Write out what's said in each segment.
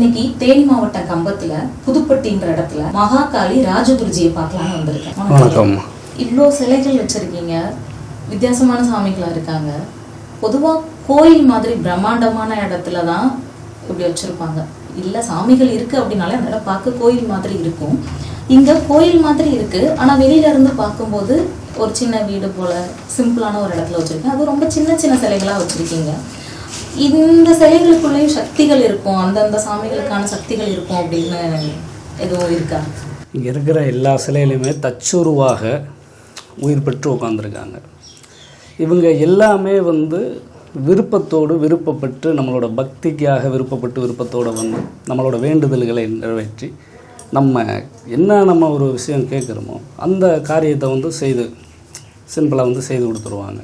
இன்னைக்கு தேனி மாவட்டம் கம்பத்துல புதுப்பட்டின்ற இடத்துல மகாகாளி ராஜகுருஜியை பார்க்கலாம்னு வந்திருக்கேன். இவ்வளோ சிலைகள் வச்சிருக்கீங்க. வித்தியாசமான சாமிகளா இருக்காங்க. பொதுவா கோயில் மாதிரி பிரம்மாண்டமான இடத்துல தான் இப்படி வச்சிருப்பாங்க. இல்ல சாமிகள் இருக்கு அப்படின்னாலே அந்த இடம் பார்க்க கோயில் மாதிரி இருக்கும். இங்க கோயில் மாதிரி இருக்கு. ஆனா வெளியில இருந்து பார்க்கும்போது ஒரு சின்ன வீடு போல சிம்பிளான ஒரு இடத்துல வச்சிருக்கேன். அது ரொம்ப சின்ன சின்ன சிலைகளா வச்சிருக்கீங்க. இந்த சிலைகளுக்குள்ளேயும் சக்திகள் இருக்கும் அந்தந்த சாமிகளுக்கான சக்திகள் இருக்கும் அப்படின்னு எதுவும் இருக்கா? இங்கே இருக்கிற எல்லா சிலையிலையுமே தச்சுருவாக உயிர் பெற்று உட்காந்துருக்காங்க இவங்க எல்லாமே வந்து விருப்பத்தோடு விருப்பப்பட்டு நம்மளோட பக்திக்காக விருப்பப்பட்டு விருப்பத்தோடு வந்து நம்மளோட வேண்டுதல்களை நிறைவேற்றி நம்ம என்ன நம்ம ஒரு விஷயம் கேட்குறோமோ அந்த காரியத்தை வந்து செய்து சிம்பிளாக வந்து செய்து கொடுத்துருவாங்க.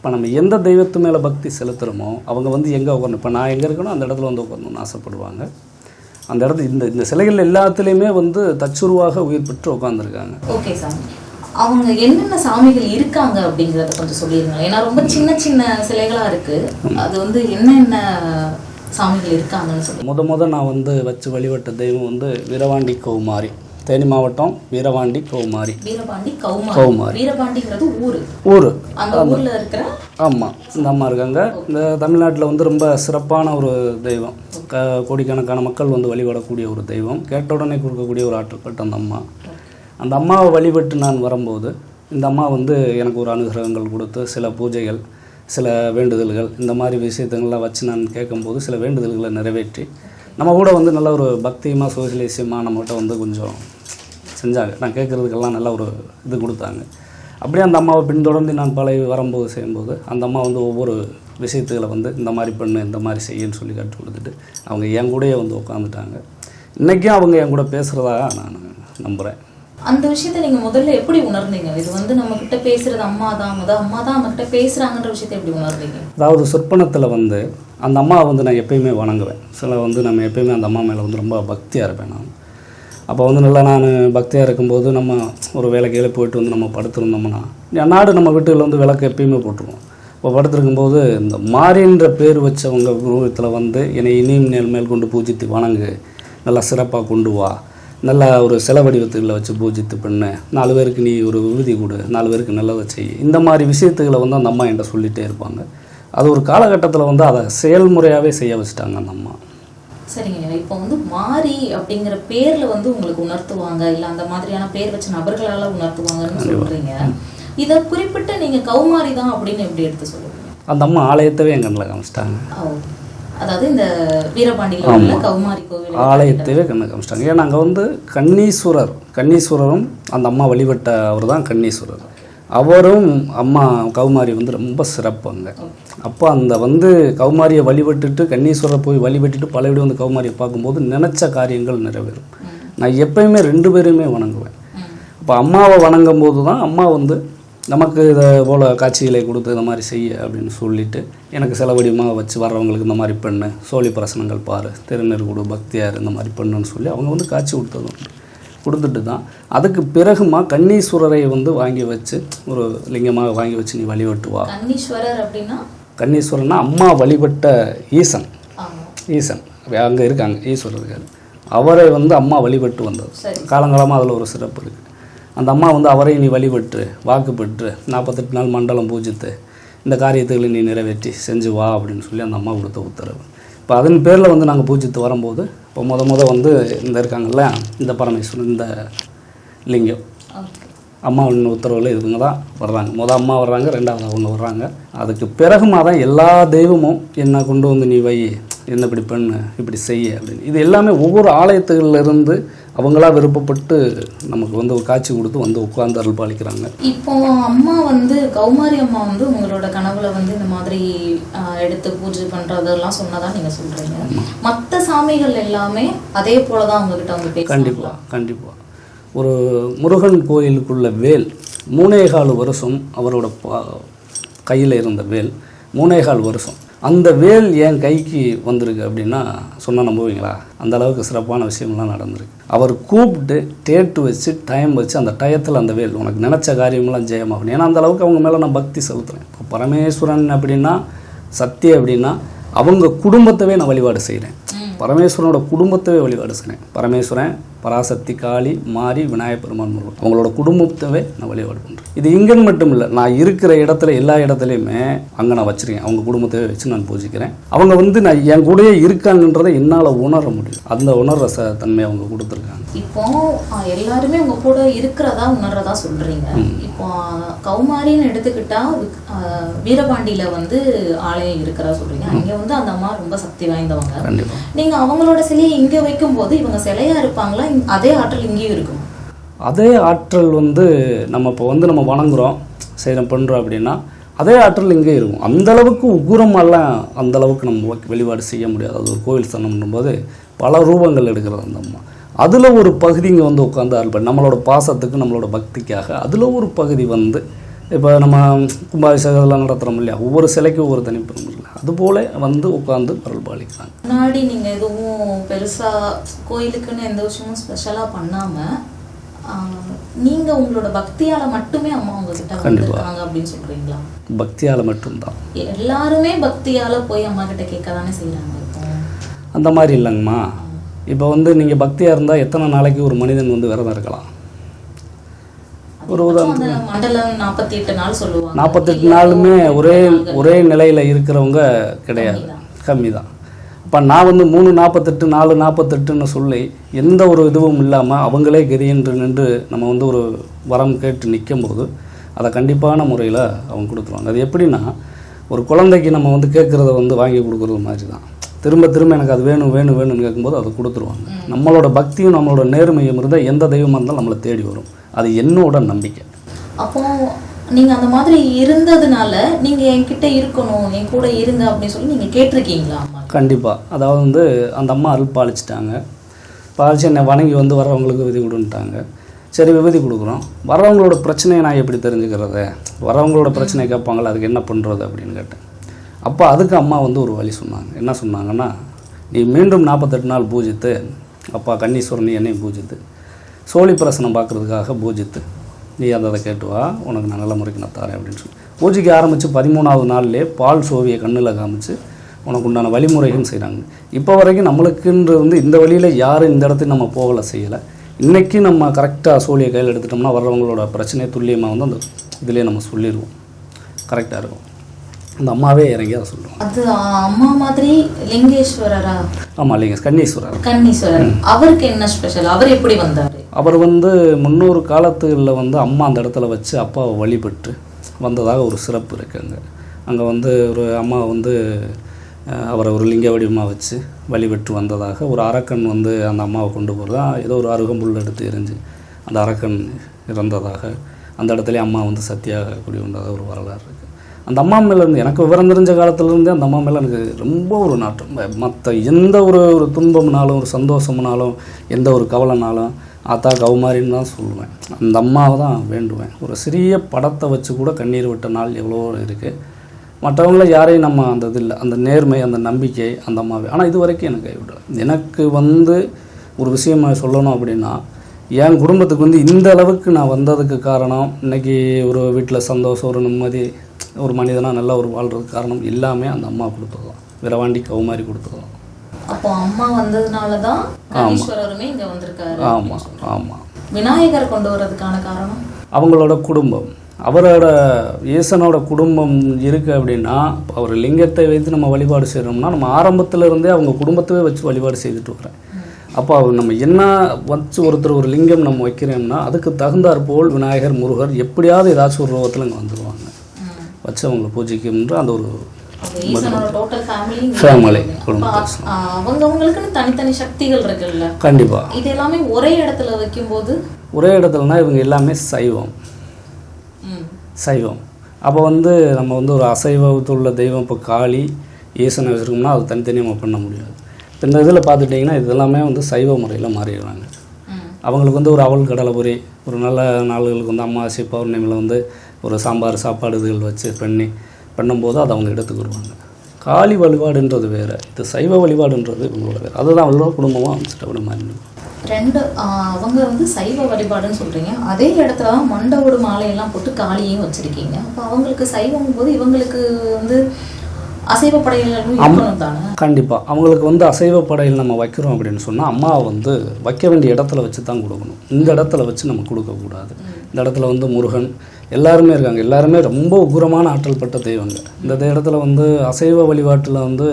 இப்போ நம்ம எந்த தெய்வத்து மேலே பக்தி செலுத்துகிறோமோ அவங்க வந்து எங்கே உட்காரணும் இப்போ நான் எங்கே இருக்கணும் அந்த இடத்துல வந்து உட்காரணும்னு ஆசைப்படுவாங்க. அந்த இடத்துல இந்த இந்த சிலைகள் எல்லாத்துலேயுமே வந்து தச்சுருவாக உயிர் பெற்று உட்காந்துருக்காங்க ஓகே சாமி அவங்க என்னென்ன சாமிகள் இருக்காங்க அப்படிங்கறத கொஞ்சம் சொல்லிருங்க ஏன்னா ரொம்ப சின்ன சின்ன சிலைகளா இருக்கு. அது வந்து என்னென்ன சாமிகள் இருக்காங்கன்னு சொல்லுங்க. முத முத நான் வந்து வச்சு வழிபட்ட தெய்வம் வந்து வீரவாண்டி கௌமாரி. தேனி மாவட்டம் வீரவாண்டி கௌமாரி. வீரபாண்டி கௌமாரி. வீரபாண்டிங்கிறது ஊரு. ஊர். அந்த ஊர்ல இருக்கிற? ஆமாம் இந்த அம்மா இருக்காங்க. இந்த தமிழ்நாட்டில் வந்து ரொம்ப சிறப்பான ஒரு தெய்வம். க கோடிக்கணக்கான மக்கள் வந்து வழிபடக்கூடிய ஒரு தெய்வம். கேட்ட உடனே கொடுக்கக்கூடிய ஒரு ஆற்றப்பட்ட அந்த அம்மா. அந்த அம்மாவை வழிபட்டு நான் வரும்போது இந்த அம்மா வந்து எனக்கு ஒரு அனுகிரகங்கள் கொடுத்து சில பூஜைகள் சில வேண்டுதல்கள் இந்த மாதிரி விஷயத்துங்கள்லாம் வச்சு நான் கேட்கும்போது சில வேண்டுதல்களை நிறைவேற்றி நம்ம கூட வந்து நல்ல ஒரு பக்தியமாக சோசியலிசமாக நம்மகிட்ட வந்து கொஞ்சம் செஞ்சாங்க. நான் கேட்குறதுக்கெல்லாம் நல்ல ஒரு இது கொடுத்தாங்க. அப்படியே அந்த அம்மாவை பின்தொடர்ந்து நான் பழகி வரும்போது செய்யும்போது அந்த அம்மா வந்து ஒவ்வொரு விஷயத்துகளை வந்து இந்த மாதிரி பண்ணு இந்த மாதிரி செய்யுன்னு சொல்லி கற்றுக் கொடுத்துட்டு அவங்க என் கூடயே வந்து உட்காந்துட்டாங்க இன்றைக்கும் அவங்க என் கூட பேசுகிறதா நான் நம்புகிறேன் அந்த விஷயத்த நீங்க முதல்ல எப்படி உணர்ந்தீங்க? இது வந்து நம்ம கிட்ட பேசுறது அம்மா தான் முத அம்மா தான் நம்ம கிட்ட பேசுறாங்கன்ற விஷயத்த எப்படி உணர்ந்தீங்க? அதாவது சொற்பனத்தில் வந்து அந்த அம்மாவை வந்து நான் எப்பயுமே வணங்குவேன். சில வந்து நம்ம எப்பயுமே அந்த அம்மா மேலே வந்து ரொம்ப பக்தியாக இருப்பேன் நான். அப்போ வந்து நல்லா நான் பக்தியாக இருக்கும்போது நம்ம ஒரு வேலைக்கு போயிட்டு வந்து நம்ம படுத்திருந்தோம்னா நாடு நம்ம வீட்டுகளில் வந்து விளக்கு எப்பயுமே போட்டுருவோம். இப்போ படுத்திருக்கும்போது இந்த மாரின்ற பேர் வச்சவங்க உருவத்தில் வந்து என்னை இனியும் மேல் மேல் கொண்டு பூஜித்து வணங்கு நல்லா சிறப்பாக கொண்டு வா நல்லா ஒரு சில வடிவத்துகளை வச்சு பூஜித்து பண்ணு நாலு பேருக்கு நீ ஒரு விருதி கொடு நாலு பேருக்கு நல்லதை செய் இந்த மாதிரி விஷயத்துகளை வந்து அந்த அம்மா என்கிட்ட சொல்லிகிட்டே இருப்பாங்க. அது ஒரு காலகட்டத்தில் வந்து அதை செயல்முறையாகவே செய்ய வச்சுட்டாங்க அந்த அம்மா. சரிங்க இப்போ வந்து மாரி அப்படிங்கிற பேர்ல வந்து உங்களுக்கு உணர்த்துவாங்க. இல்ல அந்த மாதிரியான பேர் வச்ச நபர்களால உணர்த்துவாங்கன்னு சொல்றீங்க. இத குறிப்பிட்டு நீங்க கௌமாரி தான் அப்படின்னு எப்படி எடுத்து சொல்லுவீங்க? அந்த அம்மா ஆலயத்தவே என் கண்ணில் காமிச்சிட்டாங்க. அதாவது இந்த வீரபாண்டியில கௌமாரி கோவில் ஆலயத்தவே கண்ணை காமிச்சிட்டாங்க. ஏன்னா அங்கே வந்து கண்ணீஸ்வரர் கண்ணீஸ்வரரும் அந்த அம்மா வழிபட்ட அவர் தான் கண்ணீஸ்வரர் அவரும் அம்மா கௌமாரி வந்து ரொம்ப சிறப்பாங்க. அப்போ அந்த வந்து கௌமாரியை வழிபட்டுட்டு கன்னீஸ்வரரை போய் வழிபட்டுட்டு பழையபடி வந்து கௌமாரியை பார்க்கும்போது நினச்ச காரியங்கள் நிறைவேறும். நான் எப்பயுமே ரெண்டு பேரையுமே வணங்குவேன். அப்போ அம்மாவை வணங்கும் போது தான் அம்மா வந்து நமக்கு இதை போல் காட்சிகளை கொடுத்து இந்த மாதிரி செய்ய அப்படின்னு சொல்லிட்டு எனக்கு செலவடிமாக வச்சு வர்றவங்களுக்கு இந்த மாதிரி பண்ணு சோழி பிரசனங்கள் பாரு திருநீர் பக்தியார் இந்த மாதிரி பண்ணுன்னு சொல்லி அவங்க வந்து காட்சி கொடுத்தது உண்டு. கொடுத்துட்டு தான். அதுக்கு பிறகுமா கண்ணீஸ்வரரை வந்து வாங்கி வச்சு ஒரு லிங்கமாக வாங்கி வச்சு நீ வழிபட்டு வா கண்ணீஸ்வரர் அப்படின்னா? கண்ணீஸ்வரன்னா அம்மா வழிபட்ட ஈசன். ஈசன். அங்கே இருக்காங்க ஈஸ்வரர்கள் அவரை வந்து அம்மா வழிபட்டு வந்தது. காலங்காலமாக அதில் ஒரு சிறப்பு இருக்குது அந்த அம்மா வந்து அவரை நீ வழிபட்டு வாக்கு பெற்று நாற்பத்தெட்டு நாள் மண்டலம் பூஜித்து இந்த காரியத்துகளை நீ நிறைவேற்றி செஞ்சு வா அப்படின்னு சொல்லி அந்த அம்மா கொடுத்த உத்தரவு. இப்போ அதன் பேரில் வந்து நாங்கள் பூஜித்து வரும்போது இப்போ முத முத வந்து இந்த இருக்காங்கல்ல இந்த பரமேஸ்வரன் இந்த லிங்கம். ஓகே. அம்மாவின் உத்தரவில் இவங்க தான் வர்றாங்க. முத அம்மா வர்றாங்க ரெண்டாவது அவங்க வர்றாங்க. அதுக்கு பிறகுமா தான் எல்லா தெய்வமும் என்ன கொண்டு வந்து நீ வை என்ன இப்படி பண்ணு இப்படி செய்ய அப்படின்னு. இது எல்லாமே ஒவ்வொரு ஆலயத்துகள்ல இருந்து அவங்களா விருப்பப்பட்டு நமக்கு வந்து ஒரு காட்சி கொடுத்து வந்து உட்கார்ந்து அருள் பாலிக்கிறாங்க. இப்போ அம்மா வந்து கௌமாரி அம்மா வந்து உங்களோட கனவுல வந்து இந்த மாதிரி எடுத்து பூஜை பண்றதெல்லாம் சொன்னதா நீங்க சொல்றீங்க. மத்த சாமிகள் எல்லாமே அதே போலதான் உங்ககிட்ட வந்து பேசுறாங்க கண்டிப்பாக கண்டிப்பாக ஒரு முருகன் கோயிலுக்குள்ள வேல் மூணேகால் வருஷம் அவரோட கையில் இருந்த வேல் மூணேகால் வருஷம். அந்த வேல் என் கைக்கு வந்திருக்கு அப்படின்னா சொன்னால் நம்புவீங்களா? அந்த அளவுக்கு சிறப்பான விஷயம்லாம் நடந்திருக்கு. அவர் கூப்பிட்டு டேட்டு வச்சு டைம் வச்சு அந்த டயத்தில் அந்த வேல். உனக்கு நினச்ச காரியமெல்லாம் ஜெயமாகணும் ஏன்னா அந்த அளவுக்கு அவங்க மேலே நான் பக்தி செலுத்துகிறேன் இப்போ பரமேஸ்வரன் அப்படின்னா சத்திய அப்படின்னா அவங்க குடும்பத்தவே நான் வழிபாடு செய்கிறேன் பரமேஸ்வரனோட குடும்பத்தவே வழிபாடு செய்கிறேன் பரமேஸ்வரன் பராசக்தி காளி மாரி விநாயகர் பெருமான் முருகன். அவங்களோட குடும்பத்தவே நான் வழிபாடு பண்ணுறேன் இது இங்கன்னு மட்டும் இல்லை நான் இருக்கிற இடத்துல எல்லா இடத்துலையுமே அங்கே நான் வச்சிருக்கேன். அவங்க குடும்பத்தவே வச்சு நான் பூஜிக்கிறேன். அவங்க வந்து நான் என் கூடயே இருக்காங்கன்றதை என்னால் உணர முடியும் அந்த உணர்ற ச தன்மை அவங்க கொடுத்துருக்காங்க. இப்போ எல்லாருமே உங்க கூட இருக்கிறதா உணர்றதா சொல்றீங்க. இப்போ கௌமாரின்னு எடுத்துக்கிட்டா வீரபாண்டியில வந்து ஆலயம் இருக்கிறதா சொல்றீங்க. அங்க வந்து அந்த அம்மா ரொம்ப சக்தி வாய்ந்தவங்க. நீங்க அவங்களோட சிலையை இங்க வைக்கும்போது இவங்க சிலையா இருப்பாங்களா? அதே ஆற்றல் இங்கேயும் இருக்கும். அதே ஆற்றல் வந்து நம்ம இப்போ வந்து நம்ம வணங்குறோம் செய்கிறோம் பண்ணுறோம் அப்படின்னா அதே ஆற்றல் இங்கே இருக்கும். அந்த அளவுக்கு அந்தளவுக்கு அந்த அளவுக்கு நம்ம வெளிப்பாடு செய்ய முடியாது. அது ஒரு கோவில் ஸ்தானம் போது பல ரூபங்கள் எடுக்கிறது அந்த அம்மா. அதில் ஒரு பகுதி இங்கே வந்து உட்காந்து அருள்படி நம்மளோட பாசத்துக்கு நம்மளோட பக்திக்காக அதில் ஒரு பகுதி வந்து இப்போ நம்ம கும்பாபிஷேகம்லாம் நடத்துகிறோம் இல்லையா? ஒவ்வொரு சிலைக்கும் ஒவ்வொரு தனிப்பெரும் அதுபோல் வந்து உட்காந்து அருள் பாலிக்கிறாங்க முன்னாடி நீங்க எதுவும் பெருசா கோயிலுக்குன்னு எந்த விஷயமும் ஸ்பெஷலா பண்ணாம ஆ, நீங்க உங்களோட பக்தியால மட்டுமே அம்மா உங்ககிட்ட. வந்திருக்காங்க அப்படின்னு சொல்றீங்களா? பக்தியால் மட்டும்தான். எல்லாருமே பக்தியால போய் அம்மா கிட்ட கேட்க தானே செய்யறாங்க இப்போ. அந்த மாதிரி இல்லைங்கம்மா. இப்போ வந்து நீங்கள் பக்தியாக இருந்தால் எத்தனை நாளைக்கு ஒரு மனிதன் வந்து விரதம் இருக்கலாம்? ஒரு அந்த மண்டலம் நாற்பத்தி எட்டு நாள் சொல்லுவாங்க. நாற்பத்தெட்டு நாளுமே ஒரே ஒரே நிலையில் இருக்கிறவங்க கிடையாது. கம்மி தான். இப்போ நான் வந்து மூணு நாற்பத்தெட்டு நாலு நாற்பத்தெட்டுன்னு சொல்லி எந்த ஒரு இதுவும் இல்லாமல் அவங்களே கதியென்று நின்று நம்ம வந்து ஒரு வரம் கேட்டு நிற்கும்போது அதை கண்டிப்பான முறையில் அவங்க கொடுத்துருவாங்க. அது எப்படின்னா ஒரு குழந்தைக்கு நம்ம வந்து கேட்குறத வந்து வாங்கி கொடுக்குறது மாதிரி தான் திரும்ப திரும்ப எனக்கு அது வேணும் வேணும் வேணும்னு கேட்கும்போது அதை கொடுத்துருவாங்க. நம்மளோட பக்தியும் நம்மளோட நேர்மையும் இருந்தால் எந்த தெய்வமாக இருந்தாலும் நம்மளை தேடி வரும். அது என்னோட நம்பிக்கை. அப்போ நீங்க அந்த மாதிரி இருந்ததுனால நீங்க என்கிட்ட இருக்கணும் என் கூட இருங்க அப்படின்னு சொல்லி நீங்க கேட்டிருக்கீங்களா கண்டிப்பாக அதாவது வந்து அந்த அம்மா அருள் பாலிச்சிட்டாங்க. பாலிச்சு என்னை வணங்கி வந்து வர்றவங்களுக்கு விதி கொடுன்ட்டாங்க. சரி விபதி கொடுக்குறோம். வர்றவங்களோட பிரச்சனையை நான் எப்படி தெரிஞ்சுக்கிறது? வரவங்களோட பிரச்சனை கேட்பாங்களா அதுக்கு என்ன பண்ணுறது அப்படின்னு கேட்டேன். அப்போ அதுக்கு அம்மா வந்து ஒரு வழி சொன்னாங்க. என்ன சொன்னாங்கன்னா நீ மீண்டும் நாற்பத்தெட்டு நாள் பூஜித்து அப்பா கன்னீஸ்வரன் என்னை பூஜித்து சோழி பிரசனம் பார்க்குறதுக்காக பூஜித்து நீ அந்த அதை கேட்டு வா உனக்கு நான் நல்ல முறைக்கு நான் தரேன் அப்படின்னு சொல்லி. பூஜைக்கு ஆரம்பித்து பதிமூணாவது நாள்லேயே பால் சோவியை கண்ணில் காமிச்சு உனக்கு உண்டான வழிமுறைகள் செய்கிறாங்க இப்போ வரைக்கும் நம்மளுக்குன்ற வந்து இந்த வழியில் யாரும் இந்த இடத்துக்கு நம்ம போகலை செய்யலை. இன்றைக்கி நம்ம கரெக்டாக சோழியை கையில் எடுத்துட்டோம்னா வர்றவங்களோட பிரச்சனையை துல்லியமாக வந்து அந்த இதுலேயே நம்ம சொல்லிடுவோம். கரெக்டாக இருக்கும். அந்த அம்மாவே இறங்கி அதை சொல்லுவாங்க. அது அம்மா மாதிரி லிங்கேஸ்வரரா? ஆமாம் இல்லைங்க கன்னீஸ்வரர். கன்னீஸ்வரர். அவருக்கு என்ன ஸ்பெஷல் அவர் எப்படி வந்தாரு? அவர் வந்து முன்னூறு காலத்துகளில் வந்து அம்மா அந்த இடத்துல வச்சு அப்பாவை வழிபட்டு வந்ததாக ஒரு சிறப்பு இருக்குது அங்கே அங்கே வந்து ஒரு அம்மா வந்து அவரை ஒரு லிங்க வடிவமாக வச்சு வழிபட்டு வந்ததாக ஒரு அரக்கன் வந்து அந்த அம்மாவை கொண்டு போகிறதா ஏதோ ஒரு அருகம்புல் எடுத்து எரிஞ்சு அந்த அரக்கன் இறந்ததாக அந்த இடத்துல அம்மா வந்து சத்தியாக குடி உண்டாக ஒரு வரலாறு இருக்குது அந்த அம்மா மேலே இருந்து எனக்கு விவரம் தெரிஞ்ச காலத்துலேருந்தே அந்த அம்மா மேலே எனக்கு ரொம்ப ஒரு நாட்டம். மற்ற எந்த ஒரு ஒரு துன்பம்னாலும் ஒரு சந்தோஷம்னாலும் எந்த ஒரு கவலைனாலும் ஆத்தா கௌமாரின்னு தான் சொல்லுவேன். அந்த அம்மாவை தான் வேண்டுவேன். ஒரு சிறிய படத்தை வச்சு கூட கண்ணீர் விட்ட நாள் எவ்வளோ இருக்குது மற்றவங்கள யாரையும் நம்ம அந்த இது இல்லை அந்த நேர்மை அந்த நம்பிக்கை அந்த அம்மாவே ஆனால் இது வரைக்கும் எனக்கு கைவிடலை. எனக்கு வந்து ஒரு விஷயமா சொல்லணும் அப்படின்னா என் குடும்பத்துக்கு வந்து இந்த அளவுக்கு நான் வந்ததுக்கு காரணம் இன்னைக்கு ஒரு வீட்டில் சந்தோஷம் ஒரு நிம்மதி ஒரு மனிதனாக நல்லா ஒரு வாழ்கிறதுக்கு காரணம் எல்லாமே அந்த அம்மா கொடுத்தது தான் விரவாண்டி கௌமாரி கொடுத்தது தான் அப்போ அம்மா வந்ததுனால தான் கணீஸ்வரருமே இங்க வந்திருக்காரு ஆமாம் ஆமாம் விநாயகர் கொண்டு வர்றதுக்கான காரணம்? அவங்களோட குடும்பம். அவரோட ஈசனோட குடும்பம் இருக்குது அப்படின்னா அவர் லிங்கத்தை வைத்து நம்ம வழிபாடு செய்கிறோம்னா நம்ம ஆரம்பத்துல இருந்தே அவங்க குடும்பத்தவே வச்சு வழிபாடு செய்துட்டு வரேன் அப்போ அவர் நம்ம என்ன வச்சு ஒருத்தர் ஒரு லிங்கம் நம்ம வைக்கிறோம்னா அதுக்கு தகுந்தாற் போல் விநாயகர் முருகர் எப்படியாவது ஏதாச்சும் ஒரு ரூபத்தில் இங்கே வந்துடுவாங்க. வச்சு அவங்கள பூஜைக்குன்ற அந்த ஒரு ஃபேமிலி Family, குடும்பம். அவங்க அவங்களுக்குன்னு தனித்தனி சக்திகள் இருக்குல்ல? கண்டிப்பாக இது எல்லாமே ஒரே இடத்துல வைக்கும்போது? ஒரே இடத்துலனா இவங்க எல்லாமே சைவம். சைவம். அப்போ வந்து நம்ம வந்து ஒரு அசைவத்துள்ள தெய்வம் இப்போ காளி ஈசனை வச்சுருக்கோம்னா அது தனித்தனியாக நம்ம பண்ண முடியாது. இந்த இதில் பார்த்துட்டிங்கன்னா இது எல்லாமே வந்து சைவ முறையில் மாறிடுறாங்க. அவங்களுக்கு வந்து ஒரு அவல் கடலை பொரி ஒரு நல்ல நாள்களுக்கு வந்து அமாவாசை பௌர்ணமியில் வந்து ஒரு சாம்பார் சாப்பாடு இதுகள் வச்சு பண்ணி பண்ணும்போது அதை அவங்க எடுத்துக்கிடுவாங்க காளி வழிபாடுன்றது வேறு இது சைவ வழிபாடுன்றது இவங்களோட வேறு. அதுதான் அவங்களோட குடும்பமாக அமைச்சிட்டு விட மாறி ரெண்டு அவங்க வந்து சைவ வழிபாடுன்னு சொல்கிறீங்க அதே இடத்துல தான் மண்டவோடு மாலையெல்லாம் போட்டு காளியையும் வச்சிருக்கீங்க. அப்போ அவங்களுக்கு சைவம் போது இவங்களுக்கு வந்து அசைவ தானே? கண்டிப்பாக அவங்களுக்கு வந்து அசைவ படையில் நம்ம வைக்கிறோம் அப்படின்னு சொன்னால் அம்மாவை வந்து வைக்க வேண்டிய இடத்துல வச்சு தான் கொடுக்கணும். இந்த இடத்துல வச்சு நம்ம கொடுக்கக்கூடாது இந்த இடத்துல வந்து முருகன் எல்லாருமே இருக்காங்க. எல்லாருமே ரொம்ப உக்ரமான ஆற்றல் பட்ட தெய்வங்க. இந்த இடத்துல வந்து அசைவ வழிபாட்டில் வந்து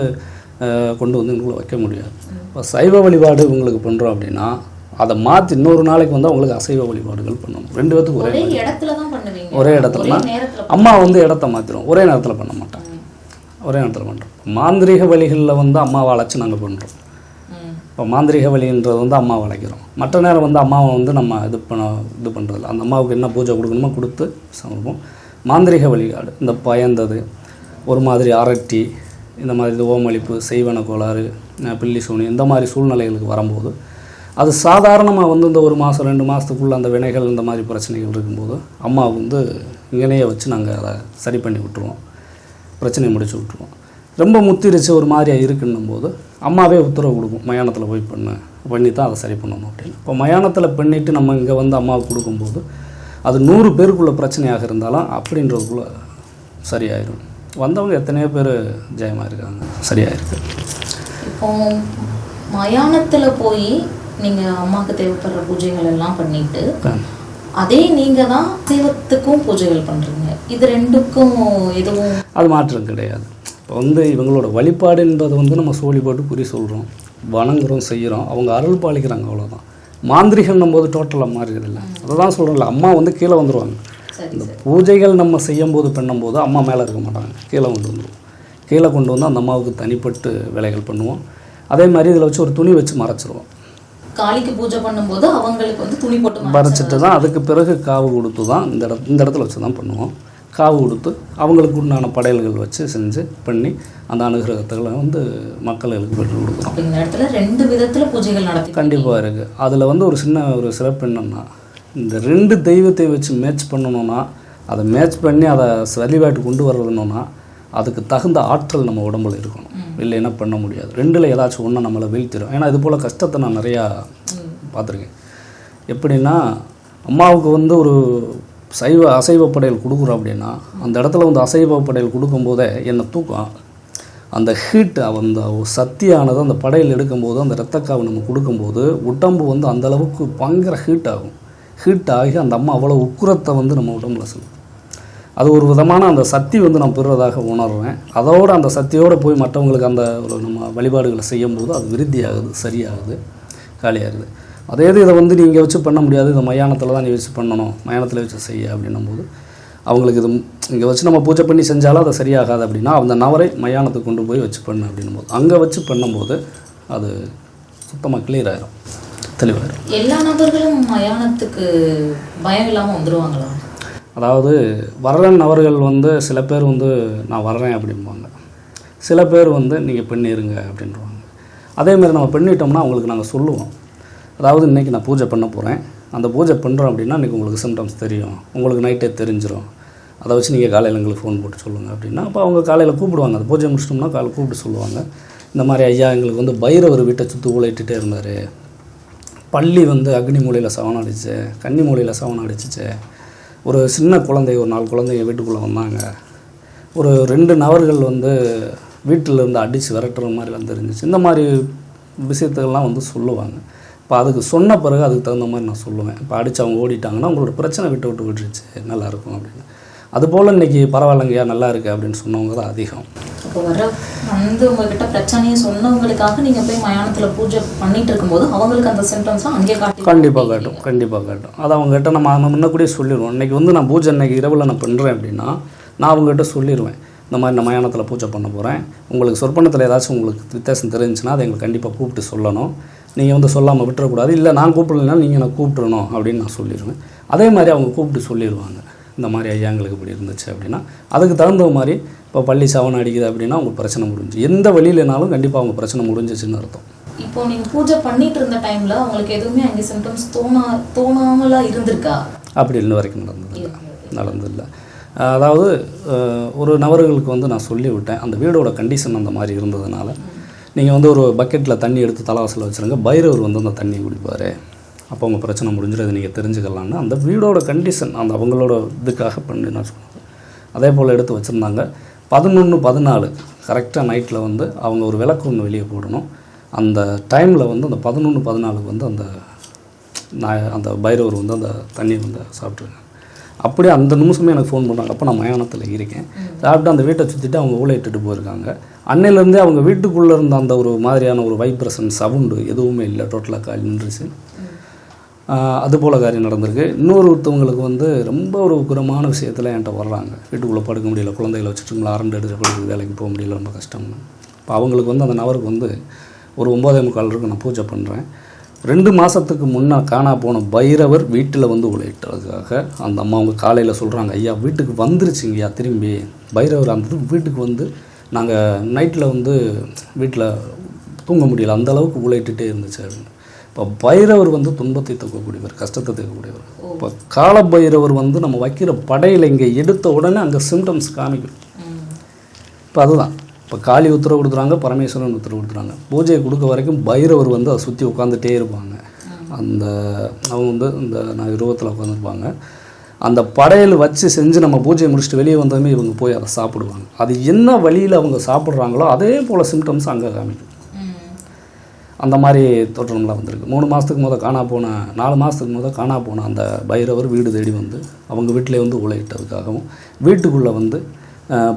கொண்டு வந்து இவங்களை வைக்க முடியாது. இப்போ சைவ வழிபாடு உங்களுக்கு பண்ணுறோம் அப்படின்னா அதை மாற்றி இன்னொரு நாளைக்கு வந்து அவங்களுக்கு அசைவ வழிபாடுகள் பண்ணணும். ரெண்டு பேத்துக்கு ஒரே ஒரே இடத்துல. தான் அம்மா வந்து இடத்த மாற்றிடும் ஒரே நேரத்தில் பண்ண மாட்டாங்க. ஒரே நேரத்தில் பண்ணுறோம் மாந்திரீக வழிகளில் வந்து அம்மாவை அழைச்சி நாங்கள் பண்ணுறோம். இப்போ மாந்திரீக வழின்றது வந்து அம்மாவை அழைக்கிறோம். மற்ற நேரம் வந்து அம்மாவை வந்து நம்ம இது பண்ண இது பண்ணுறதில்ல அந்த அம்மாவுக்கு என்ன பூஜை கொடுக்கணுமோ கொடுத்து சமர்ப்போம். மாந்திரீக வழிபாடு இந்த பயந்தது ஒரு மாதிரி அரட்டி இந்த மாதிரி ஓமளிப்பு செய்வன கோளாறு பில்லி சூனி இந்த மாதிரி சூழ்நிலைகளுக்கு வரும்போது அது சாதாரணமாக வந்து இந்த ஒரு மாதம் ரெண்டு மாதத்துக்குள்ளே அந்த வினைகள் இந்த மாதிரி பிரச்சனைகள் இருக்கும்போது அம்மா வந்து இங்கனையே வச்சு நாங்கள் அதை சரி பண்ணி விட்டுருவோம். பிரச்சனையை முடிச்சு விட்ருவோம் ரொம்ப முத்திருச்சு ஒரு மாதிரியாக இருக்குன்னும் போது அம்மாவே உத்தரவு கொடுக்கும் மயானத்தில் போய் பண்ணு பண்ணி தான் அதை சரி பண்ணணும் அப்படின்னு. இப்போ மயானத்தில் பண்ணிவிட்டு நம்ம இங்கே வந்து அம்மாவுக்கு கொடுக்கும்போது அது நூறு பேருக்குள்ள பிரச்சனையாக இருந்தாலும் அப்படின்றதுக்குள்ள சரியாயிரும். வந்தவங்க எத்தனையோ பேர் ஜெயமாக இருக்காங்க சரியாயிருக்கு. இப்போ மயானத்துல போய் நீங்க அம்மாக்கு தேவைப்படுற பூஜைகள் எல்லாம் பண்ணிட்டு அதே நீங்க தான் தெய்வத்துக்கும் பூஜைகள் பண்றீங்க. இது ரெண்டுக்கும் எதுவும் அது மாற்றம் கிடையாது. இப்போ வந்து இவங்களோட வழிபாடு என்பது வந்து நம்ம சோழி போட்டு குறி சொல்கிறோம் வணங்குறோம் செய்கிறோம் அவங்க அருள் பாலிக்கிறாங்க அவ்வளோதான் மாந்திரிகன்னும் போது டோட்டலாக இல்லை அதை தான் சொல்கிறேன்ல அம்மா வந்து கீழே வந்துடுவாங்க இந்த பூஜைகள் நம்ம செய்யும்போது பண்ணும்போது அம்மா மேலே இருக்க மாட்டாங்க. கீழே கொண்டு வந்துடுவோம் கீழே கொண்டு வந்து அந்த அம்மாவுக்கு தனிப்பட்டு வேலைகள் பண்ணுவோம். அதே மாதிரி இதில் வச்சு ஒரு துணி வச்சு மறைச்சிருவோம். காளிக்கு பூஜை பண்ணும்போது அவங்களுக்கு வந்து துணி போட்டு மறைச்சு- மறைச்சிட்டு தான் அதுக்கு பிறகு காவு கொடுத்து தான் இந்த இட இந்த இடத்துல வச்சு தான் பண்ணுவோம். காவு கொடுத்து அவங்களுக்கு உண்டான படையல்கள் வச்சு செஞ்சு பண்ணி அந்த அனுகிரகத்துகளை வந்து மக்களுக்கு பெற்று கொடுக்குறோம். இந்த இடத்துல ரெண்டு விதத்துல பூஜைகள் நடத்தி கண்டிப்பாக இருக்குது அதில் வந்து ஒரு சின்ன ஒரு சிறப்பு என்னன்னா இந்த ரெண்டு தெய்வத்தை வச்சு மேட்ச் பண்ணணும்னா அதை மேட்ச் பண்ணி அதை வழிபாட்டு கொண்டு வர்றதுன்னா அதுக்கு தகுந்த ஆற்றல் நம்ம உடம்புல இருக்கணும். இல்லைன்னா பண்ண முடியாது. ரெண்டில் ஏதாச்சும் ஒன்று நம்மளை வீழ்த்திடும் ஏன்னா இது போல் கஷ்டத்தை நான் நிறையா பார்த்துருக்கேன். எப்படின்னா அம்மாவுக்கு வந்து ஒரு சைவ அசைவ படையல் கொடுக்குறோம் அப்படின்னா அந்த இடத்துல வந்து அசைவ படையல் கொடுக்கும்போதே என்னை தூக்கம்? அந்த ஹீட் அந்த சக்தியானது அந்த படையல் எடுக்கும்போது அந்த ரத்தக்காவை நம்ம கொடுக்கும்போது உடம்பு வந்து அந்த அளவுக்கு பயங்கர ஹீட் ஆகும். ஹீட் ஆகி அந்த அம்மா அவ்வளோ உக்குரத்தை வந்து நம்ம உடம்புல செலுத்தும் அது ஒரு விதமான அந்த சக்தி வந்து நான் பெறுறதாக உணர்றேன். அதோடு அந்த சக்தியோடு போய் மற்றவங்களுக்கு அந்த ஒரு நம்ம வழிபாடுகளை செய்யும்போது அது விருத்தி ஆகுது சரியாகுது காலியாகுது. அதே இது இதை வந்து நீங்கள் வச்சு பண்ண முடியாது. இதை மயானத்தில் தான் நீ வச்சு பண்ணணும். மயானத்தில் வச்சு செய்ய அப்படின்னும் போது அவங்களுக்கு இது இங்கே வச்சு நம்ம பூஜை பண்ணி செஞ்சாலும் அது சரியாகாது அப்படின்னா அந்த நவரை மயானத்துக்கு கொண்டு போய் வச்சு பண்ணு அப்படின்னும் போது அங்கே வச்சு பண்ணும்போது அது சுத்தமாக கிளியர் ஆயிரும். தெளிவாயிரும். எல்லா நபர்களும் மயானத்துக்கு பயம் இல்லாம வந்துருவாங்களா? அதாவது வர்ற நபர்கள் வந்து சில பேர் வந்து நான் வர்றேன் அப்படிம்பாங்க. சில பேர் வந்து நீங்கள் பண்ணிருங்க அப்படின்றவாங்க. அதேமாதிரி நம்ம பண்ணிட்டோம்னா அவங்களுக்கு நாங்கள் சொல்லுவோம். அதாவது இன்றைக்கி நான் பூஜை பண்ண போகிறேன் அந்த பூஜை பண்ணுறோம் அப்படின்னா இன்றைக்கி உங்களுக்கு சிம்டம்ஸ் தெரியும். உங்களுக்கு நைட்டே தெரிஞ்சிடும் அதை வச்சு நீங்கள் காலையில் எங்களுக்கு ஃபோன் போட்டு சொல்லுங்கள் அப்படின்னா அப்போ அவங்க காலையில் கூப்பிடுவாங்க. அந்த பூஜை முடிச்சிட்டோம்னா காலை கூப்பிட்டு சொல்லுவாங்க. இந்த மாதிரி ஐயா எங்களுக்கு வந்து பைரவர் வீட்டை சுற்றி ஊழையிட்டுட்டே இருந்தார். பள்ளி வந்து அக்னி மூலையில் சவனடிச்சு கன்னி மூலையில் சவனடிச்சிச்சு ஒரு சின்ன குழந்தை ஒரு நாலு குழந்தைங்க வீட்டுக்குள்ளே வந்தாங்க. ஒரு ரெண்டு நபர்கள் வந்து வீட்டில் இருந்து அடித்து விரட்டுற மாதிரிலாம் தெரிஞ்சிச்சு. இந்த மாதிரி விஷயத்துக்கெல்லாம் வந்து சொல்லுவாங்க. இப்போ அதுக்கு சொன்ன பிறகு அதுக்கு தகுந்த மாதிரி நான் சொல்லுவேன். இப்போ அடித்து அவங்க ஓடிட்டாங்கன்னா உங்களோட பிரச்சனை விட்டு விட்டு விட்டுருச்சு நல்லாயிருக்கும் அப்படின்னு. அதுபோல் இன்றைக்கி பரவாயில்லைங்கய்யா நல்லா இருக்கு அப்படின்னு சொன்னவங்க தான் அதிகம். அப்போ வர வந்து உங்ககிட்ட பிரச்சனையை சொன்னவங்களுக்காக நீங்க போய் மயானத்துல பூஜை பண்ணிட்டு இருக்கும்போது அவங்களுக்கு அந்த சிம்டம்ஸ் அங்கே காட்டி கண்டிப்பாக காட்டும் கண்டிப்பாக காட்டும். அது அவங்ககிட்ட நம்ம முன்னக்கூடியே சொல்லிடுவோம் இன்றைக்கி வந்து நான் பூஜை இன்னைக்கு இரவில் நான் பண்ணுறேன் அப்படின்னா நான் அவங்ககிட்ட சொல்லிடுவேன் இந்த மாதிரி நான் மயானத்தில் பூஜை பண்ண போகிறேன் உங்களுக்கு சொற்பனத்தில் ஏதாச்சும் உங்களுக்கு வித்தியாசம் தெரிஞ்சுன்னா அதை எங்களுக்கு கண்டிப்பாக கூப்பிட்டு சொல்லணும். நீங்கள் வந்து சொல்லாமல் விட்டுறக்கூடாது. இல்லை நான் கூப்பிடலைன்னா நீங்கள் நான் கூப்பிட்றணும் அப்படின்னு நான் சொல்லிடுவேன். அதே மாதிரி அவங்க கூப்பிட்டு சொல்லிடுவாங்க. இந்த மாதிரி ஐயா எங்களுக்கு இப்படி இருந்துச்சு அப்படின்னா அதுக்கு தகுந்த மாதிரி இப்போ பள்ளி சவனம் அடிக்குது அப்படின்னா உங்களுக்கு பிரச்சனை முடிஞ்சு. எந்த வழியிலனாலும் கண்டிப்பாக அவங்க பிரச்சனை முடிஞ்சிச்சுன்னு அர்த்தம். இப்போ நீங்க பூஜை பண்ணிட்டு இருந்த டைம்ல அவங்களுக்கு எதுவுமே அங்கே சிம்டம்ஸ் தோணா தோணாமலா இருந்திருக்கா? அப்படி இன்ன வரைக்கும் நடந்ததில்லை. நடந்ததில்லை. அதாவது ஒரு நபர்களுக்கு வந்து நான் சொல்லி விட்டேன் அந்த வீடோட கண்டிஷன் அந்த மாதிரி இருந்ததுனால நீங்கள் வந்து ஒரு பக்கெட்டில் தண்ணி எடுத்து தலைவாசலில் வச்சுருங்க. பைரவர் வந்து அந்த தண்ணி குடிப்பார். அப்போ உங்கள் பிரச்சனை முடிஞ்சிடும் நீங்கள் தெரிஞ்சுக்கலாம்னா அந்த வீடோட கண்டிஷன் அந்த அவங்களோட இதுக்காக பண்ணி நான் சொன்னது அதே போல் எடுத்து வச்சுருந்தாங்க. பதினொன்று பதினாலு கரெக்டாக நைட்டில் வந்து அவங்க ஒரு விளக்கு ஒன்று வெளியே போடணும். அந்த டைமில் வந்து அந்த பதினொன்று பதினாலுக்கு வந்து அந்த நான் அந்த பைரவர் வந்து அந்த தண்ணியை வந்து சாப்பிட்ருங்க அப்படியே அந்த நிமிஷமே எனக்கு ஃபோன் பண்ணுறாங்க அப்போ நான் மயானத்தில் இருக்கேன். சாப்பிட்டு அந்த வீட்டை சுற்றிட்டு அவங்க ஊழ இட்டுட்டு போயிருக்காங்க. அன்னையிலேருந்தே அவங்க வீட்டுக்குள்ளே இருந்த அந்த ஒரு மாதிரியான ஒரு வைப்ரேஷன் சவுண்டு எதுவுமே இல்லை. டோட்டலாக கால் நின்றுச்சு. அதுபோல் அது போல் காரியம் நடந்திருக்கு. இன்னொரு ஒருத்தவங்களுக்கு வந்து ரொம்ப ஒரு உக்கிரமான விஷயத்தில் என்கிட்ட வர்றாங்க. வீட்டுக்குள்ளே படுக்க முடியல. குழந்தைகளை வச்சுட்டு அரண்டு எடுத்து படுக்க வேலைக்கு போக முடியல. ரொம்ப கஷ்டம்னு. இப்போ அவங்களுக்கு வந்து அந்த நபருக்கு வந்து ஒரு ஒம்பதே முக்கால் இருக்கு. நான் பூஜை பண்ணுறேன் ரெண்டு மாதத்துக்கு முன்னே காணா போன பைரவர் வீட்டில் வந்து உழையிட்டதுக்காக அந்த அம்மா அவங்க காலையில் சொல்கிறாங்க ஐயா வீட்டுக்கு வந்துருச்சுங்க ஐயா திரும்பி. பைரவர் அந்த வீட்டுக்கு வந்து நாங்கள் நைட்டில் வந்து வீட்டில் தூங்க முடியல அந்த அளவுக்கு உழைட்டுட்டே இருந்துச்சு அப்படின்னு. இப்போ பைரவர் வந்து துன்பத்தை தூக்கக்கூடியவர் கஷ்டத்தை தூக்கக்கூடியவர். இப்போ கால பைரவர் வந்து நம்ம வைக்கிற படையில் இங்கே எடுத்த உடனே அங்கே சிம்டம்ஸ் காமிக்கும். இப்போ அதுதான். இப்போ காளி உத்தரவு கொடுக்குறாங்க பரமேஸ்வரன் உத்தரவு கொடுக்குறாங்க. பூஜையை கொடுக்க வரைக்கும் பைரவர் வந்து அதை சுற்றி உட்காந்துட்டே இருப்பாங்க. அந்த அவங்க வந்து இந்த நான் உருவத்தில் உட்காந்துருப்பாங்க அந்த படையல் வச்சு செஞ்சு நம்ம பூஜையை முடிச்சுட்டு வெளியே வந்ததுமே இவங்க போய் அதை சாப்பிடுவாங்க. அது என்ன வழியில் அவங்க சாப்பிட்றாங்களோ அதே போல் சிம்டம்ஸ் அங்கே காமிக்கும். அந்த மாதிரி தோற்றம்லாம் வந்திருக்கு. மூணு மாதத்துக்கு முத காணா போன நாலு மாதத்துக்கு முத காணா போன அந்த பைரவர் வீடு தேடி வந்து அவங்க வீட்டிலே வந்து உழையிட்டதுக்காகவும் வீட்டுக்குள்ளே வந்து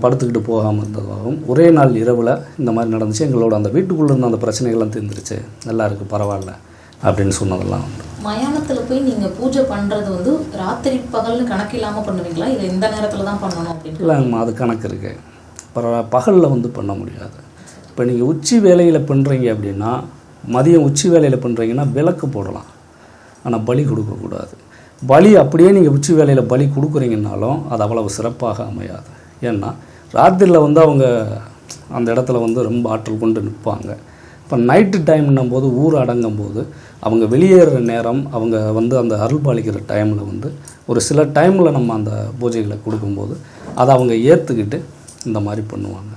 படுத்துக்கிட்டு போகாமல் இருந்ததாகவும் ஒரே நாள் இரவில் இந்த மாதிரி நடந்துச்சு. எங்களோட அந்த வீட்டுக்குள்ளே இருந்த அந்த பிரச்சனைகள்லாம் தீர்ந்துருச்சு. நல்லா இருக்குது பரவாயில்ல அப்படின்னு சொன்னதெல்லாம் உண்டு. மயானத்துல போய் நீங்க பூஜை பண்றது வந்து ராத்திரி பகல்னு கணக்கு இல்லாம பண்ணுவீங்களா? இல்ல இந்த நேரத்துல தான் பண்ணணும் அப்படின்னு இல்லை அது கணக்கு இருக்கு. பரவ பகலில் வந்து பண்ண முடியாது. இப்போ நீங்கள் உச்சி வேலையில் பண்ணுறீங்க அப்படின்னா மதியம் உச்சி வேலையில் பண்ணுறீங்கன்னா விளக்கு போடலாம். ஆனால் பலி கொடுக்கக்கூடாது. பலி அப்படியே நீங்கள் உச்சி வேலையில் பலி கொடுக்குறீங்கனாலும் அது அவ்வளவு சிறப்பாக அமையாது. ஏன்னா ராத்திரியில் வந்து அவங்க அந்த இடத்துல வந்து ரொம்ப ஆற்றல் கொண்டு நிற்பாங்க. இப்போ நைட்டு டைம்னும் போது ஊர் அடங்கும் போது அவங்க வெளியேற நேரம் அவங்க வந்து அந்த அருள் பாலிக்கிற டைமில் வந்து ஒரு சில டைமில் நம்ம அந்த பூஜைகளை கொடுக்கும்போது அதை அவங்க ஏற்றுக்கிட்டு இந்த மாதிரி பண்ணுவாங்க.